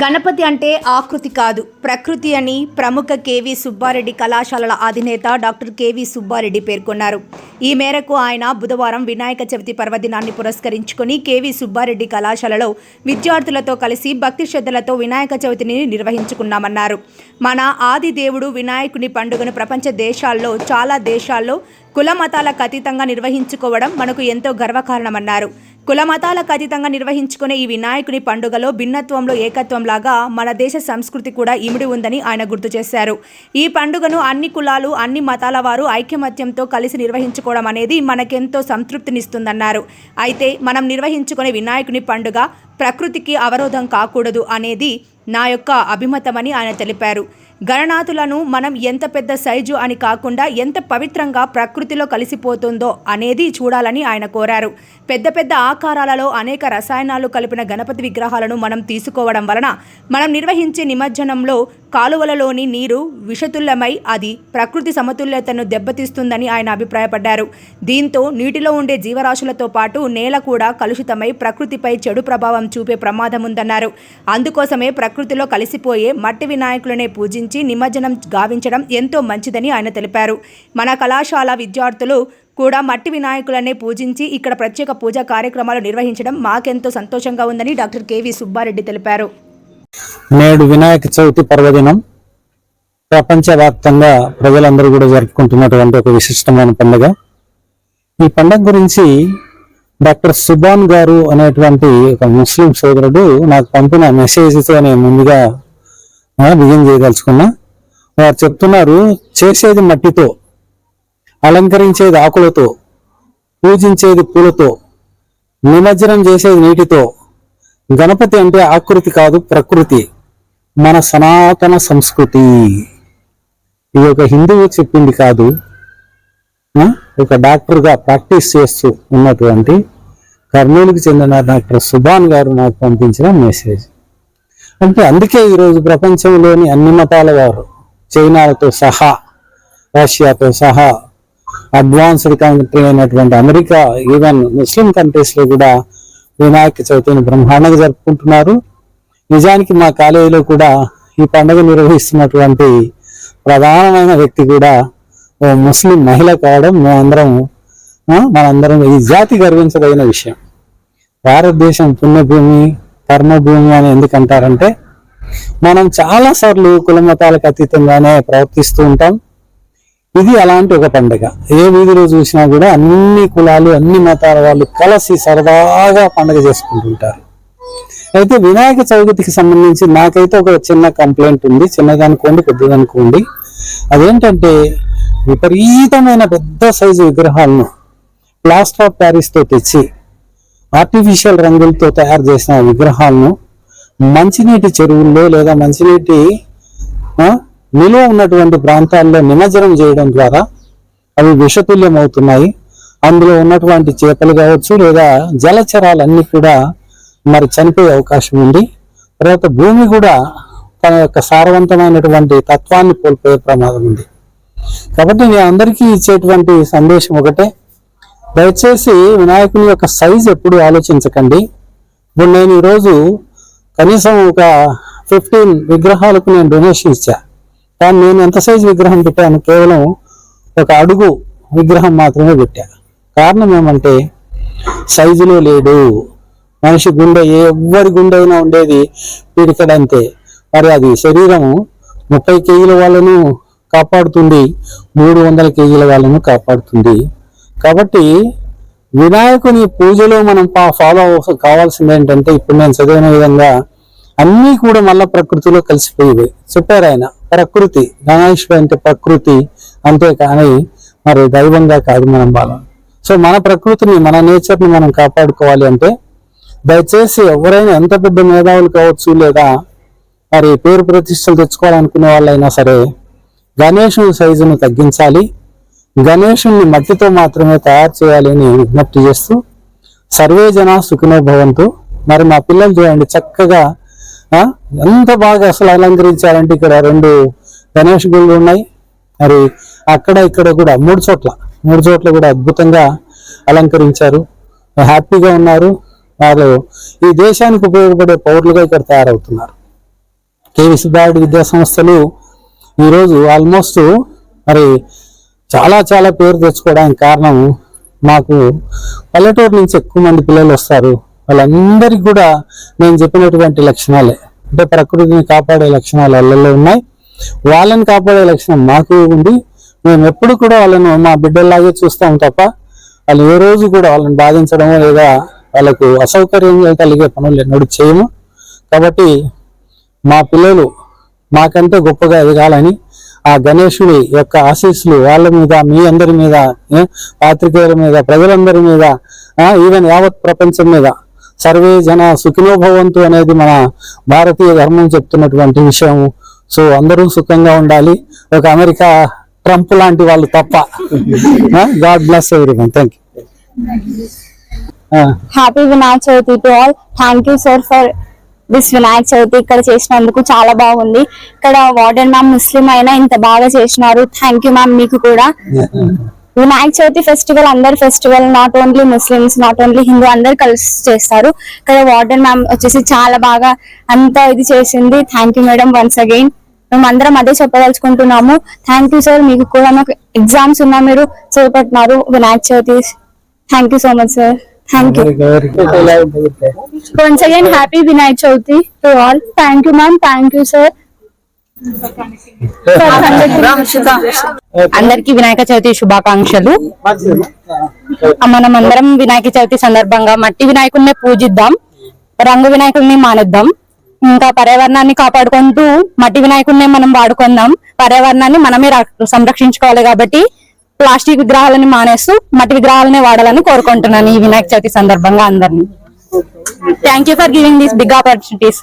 గణపతి అంటే ఆకృతి కాదు. ప్రకృతి అని ప్రముఖ కేవి సుబ్బారెడ్డి కళాశాలల అధినేత డాక్టర్ కేవి సుబ్బారెడ్డి పేర్కొన్నారు. ఈ మేరకు ఆయన బుధవారం వినాయక చవితి పర్వదినాన్ని పురస్కరించుకొని కేవి సుబ్బారెడ్డి కళాశాలలో విద్యార్థులతో కలిసి భక్తి శ్రద్ధలతో వినాయక చవితిని నిర్వహించుకున్నామన్నారు. మన ఆది దేవుడు వినాయకుని పండుగను ప్రపంచ దేశాల్లో చాలా దేశాల్లో కుల మతాలకు అతీతంగా నిర్వహించుకోవడం మనకు ఎంతో గర్వకారణమన్నారు. కుల మతాలకు అతీతంగా నిర్వహించుకునే ఈ వినాయకుని పండుగలో భిన్నత్వంలో ఏకత్వంలాగా మన దేశ సంస్కృతి కూడా ఇమిడి ఉందని ఆయన గుర్తు చేశారు. ఈ పండుగను అన్ని కులాలు అన్ని మతాల వారు ఐకమత్యంతో కలిసి నిర్వహించుకోవడం అనేది మనకెంతో సంతృప్తినిస్తుందన్నారు. అయితే మనం నిర్వహించుకునే వినాయకుని పండుగ ప్రకృతికి అవరోధం కాకూడదు అనేది నా యొక్క అభిమతమని ఆయన తెలిపారు. గణనాథులను మనం ఎంత పెద్ద సైజు అని కాకుండా ఎంత పవిత్రంగా ప్రకృతిలో కలిసిపోతుందో అనేది చూడాలని ఆయన కోరారు. పెద్ద పెద్ద ఆకారాలలో అనేక రసాయనాలు కలిపిన గణపతి విగ్రహాలను మనం తీసుకోవడం వలన మనం నిర్వహించే నిమజ్జనంలో కాలువలలోని నీరు విషతుల్యమై అది ప్రకృతి సమతుల్యతను దెబ్బతీస్తుందని ఆయన అభిప్రాయపడ్డారు. దీంతో నీటిలో ఉండే జీవరాశులతో పాటు నేల కూడా కలుషితమై ప్రకృతిపై చెడు ప్రభావం చూపే ప్రమాదం ఉందన్నారు. అందుకోసమే ప్రకృతిలో కలిసిపోయే మట్టి వినాయకులనే పూజించి నిమజ్జనం గావించడం ఎంతో మంచిదని ఆయన తెలిపారు. మన కళాశాల విద్యార్థులు కూడా మట్టి వినాయకులనే పూజించి ఇక్కడ ప్రత్యేక పూజా కార్యక్రమాలు నిర్వహించడం మాకెంతో సంతోషంగా ఉందని డాక్టర్ కేవీ సుబ్బారెడ్డి తెలిపారు. నేడు వినాయక చవితి పర్వదినం. ప్రపంచవ్యాప్తంగా ప్రజలందరూ కూడా జరుపుకుంటున్నటువంటి ఒక విశిష్టమైన పండుగ. ఈ పండుగ గురించి డాక్టర్ సుబాన్ గారు అనేటువంటి ఒక ముస్లిం సోదరుడు నాకు పంపిన మెసేజ్తో నేను ముందుగా బియ్యం చేయదలుచుకున్నా. వారు చెప్తున్నారు చేసేది మట్టితో అలంకరించేది ఆకులతో పూజించేది పూలతో నిమజ్జనం చేసేది నీటితో. గణపతి అంటే ఆకృతి కాదు ప్రకృతి. మన సనాతన సంస్కృతి. ఇది ఒక హిందువు చెప్పింది కాదు. ఒక డాక్టర్గా ప్రాక్టీస్ చేస్తూ ఉన్నటువంటి కర్నూలుకి చెందిన డాక్టర్ సుభాన్ గారు నాకు పంపించిన మెసేజ్. అంటే అందుకే ఈరోజు ప్రపంచంలోని అన్ని మతాల వారు చైనాతో సహా రష్యాతో సహా అడ్వాన్స్డ్ కంట్రీ అయినటువంటి అమెరికా ఈవెన్ ముస్లిం కంట్రీస్లో కూడా వినాయక చవితిని బ్రహ్మాండంగా జరుపుకుంటున్నారు. నిజానికి మా కాలేజీలో కూడా ఈ పండుగ నిర్వహిస్తున్నటువంటి ప్రధానమైన వ్యక్తి కూడా ఓ ముస్లిం మహిళ కావడం మేమందరం మనందరం ఈ జాతి గర్వించదగిన విషయం. భారతదేశం పుణ్యభూమి కర్మభూమి అని ఎందుకు అంటారంటే మనం చాలా సార్లు కులమతాలకు అతీతంగానే ప్రవర్తిస్తూ ఉంటాం. ఇది అలాంటి ఒక పండుగ. ఏ వీధిలో చూసినా కూడా అన్ని కులాలు అన్ని మతాల వాళ్ళు కలిసి సరదాగా పండుగ చేసుకుంటుంటారు అయితే వినాయక చవితికి సంబంధించి నాకైతే ఒక చిన్న కంప్లైంట్ ఉంది. చిన్నదనుకోండి పెద్దదనుకోండి అదేంటంటే విపరీతమైన పెద్ద సైజు విగ్రహాలను ప్లాస్టర్ ఆఫ్ ప్యారిస్తో తెచ్చి ఆర్టిఫిషియల్ రంగులతో తయారు చేసిన విగ్రహాలను మంచినీటి చెరువుల్లో లేదా మంచినీటి నిలువ ఉన్నటువంటి ప్రాంతాల్లో నిమజ్జనం చేయడం ద్వారా అవి విషతుల్యం అవుతున్నాయి అందులో ఉన్నటువంటి చేపలు కావచ్చు లేదా జలచరాలన్నీ కూడా మరి చనిపోయే అవకాశం ఉంది. తర్వాత భూమి కూడా తన యొక్క సారవంతమైనటువంటి తత్వాన్ని కోల్పోయే ప్రమాదం ఉంది. కాబట్టి నేను అందరికీ ఇచ్చేటువంటి సందేశం ఒకటే. దయచేసి వినాయకుని యొక్క సైజ్ ఎప్పుడు ఆలోచించకండి. ఇప్పుడు నేను ఈరోజు కనీసం ఒక ఫిఫ్టీన్ విగ్రహాలకు నేను డొనేషన్ ఇచ్చా. కానీ నేను ఎంత సైజు విగ్రహం పెట్టాను? కేవలం ఒక అడుగు విగ్రహం మాత్రమే పెట్టా. కారణం ఏమంటే సైజులో లేడు. మనిషి గుండె ఏ ఎవ్వరి గుండె అయినా ఉండేది పిడికడంతే మరి అది శరీరము ముప్పై కేజీల వాళ్ళను కాపాడుతుంది మూడు వందల కేజీల వాళ్ళను కాపాడుతుంది. కాబట్టి వినాయకుని పూజలో మనం ఫాలో కావాల్సింది ఏంటంటే ఇప్పుడు నేను చదివిన విధంగా అన్నీ కూడా మళ్ళా ప్రకృతిలో కలిసిపోయేవి. చెప్పారు ఆయన ప్రకృతి గణేష్ అంటే ప్రకృతి అంతేకాని మరి దైవంగా కాదు మనం బాలం సో మన ప్రకృతిని మన నేచర్ని మనం కాపాడుకోవాలి అంటే దయచేసి ఎవరైనా ఎంత పెద్ద మేధావులు కావచ్చు లేదా మరి పేరు ప్రతిష్టలు తెచ్చుకోవాలనుకునే వాళ్ళైనా సరే గణేషుని సైజును తగ్గించాలి. గణేషుణ్ణి మట్టితో మాత్రమే తయారు చేయాలని విజ్ఞప్తి చేస్తూ సర్వే జన సుఖినో భవంతు. మరి మా పిల్లలు చూడండి చక్కగా ఎంత బాగా అసలు అలంకరించారంటే ఇక్కడ రెండు గణేష్ గుళ్ళు ఉన్నాయి. మరి అక్కడ ఇక్కడ కూడా మూడు చోట్ల మూడు చోట్ల కూడా అద్భుతంగా అలంకరించారు. హ్యాపీగా ఉన్నారు. వాళ్ళు ఈ దేశానికి ఉపయోగపడే పౌరులుగా ఇక్కడ తయారవుతున్నారు. కేవి సుబ్బారెడ్డి విద్యా సంస్థలు ఈరోజు ఆల్మోస్ట్ మరి చాలా చాలా పేరు తెచ్చుకోవడానికి కారణం మాకు పల్లెటూరు నుంచి ఎక్కువ మంది పిల్లలు వస్తారు. వాళ్ళందరికీ కూడా నేను చెప్పినటువంటి లక్షణాలే. అంటే ప్రకృతిని కాపాడే లక్షణాలు వాళ్ళలో ఉన్నాయి. వాళ్ళని కాపాడే లక్షణం మాకు ఉంది. మేము ఎప్పుడు కూడా వాళ్ళను మా బిడ్డల్లాగే చూస్తాం తప్ప వాళ్ళు ఏ రోజు కూడా వాళ్ళని బాధించడమో లేదా వాళ్ళకు అసౌకర్యం కలిగే పనులు ఎన్నడూ చేయము. కాబట్టి మా పిల్లలు మాకంటే గొప్పగా ఎదగాలని ఆ గణేశుడి యొక్క ఆశీస్సులు వాళ్ళ మీద మీ అందరి మీద పాత్రికేయుల మీద ప్రజలందరి మీద ఈవెన్ యావత్ ప్రపంచం మీద. సర్వే జన సుఖినోభవంతు అనేది మన భారతీయ ధర్మం చెప్తున్నటువంటి విషయం సో అందరూ సుఖంగా ఉండాలి. ఒక అమెరికా ట్రంప్ లాంటి వాళ్ళు తప్ప. గాడ్ బ్లెస్ ఎవరి thank you happy Vinayaka Chavithi to all thank you sir for this Vinayaka Chavithi ఇక్కడ చేసినందుకు చాలా బాగుంది. ఇక్కడ వార్డెన్ మ్యామ్ ముస్లిం అయినా ఇంత బాగా చేసినారు. థ్యాంక్ యూ మ్యామ్ మీకు కూడా. వినాయక చవితి ఫెస్టివల్ అందరు festival not only Muslims not only Hindu అందరు కలిసి చేస్తారు. ఇక్కడ వార్డెన్ మ్యామ్ వచ్చేసి చాలా బాగా అంతా ఇది చేసింది. Thank you madam once again మేము అందరం అదే చెప్పదలుచుకుంటున్నాము. థ్యాంక్ యూ సార్ మీకు కూడా మాకు ఎగ్జామ్స్ ఉన్నా మీరు చేపట్టినారు. Vinayaka Chavithi thank you so much sir thank you once again happy vinayak chauthi to all. Thank you ma'am. Thank you sir. అందరికి వినాయక చవితి శుభాకాంక్షలు. మనం అందరం వినాయక చవితి సందర్భంగా మట్టి వినాయకుడిని పూజిద్దాం. రంగు వినాయకుడిని మానేద్దాం. ఇంకా పర్యావరణాన్ని కాపాడుకుంటూ మట్టి వినాయకుడిని మనం వాడుకుందాం. పర్యావరణాన్ని మనమే రా- సంరక్షించుకోవాలి కాబట్టి ప్లాస్టిక్ విగ్రహాలని మానేస్తూ మట్టి విగ్రహాలని వాడాలని కోరుకుంటున్నాను ఈ వినాయక చవితి సందర్భంగా అందరినీ. Thank you for giving these big opportunities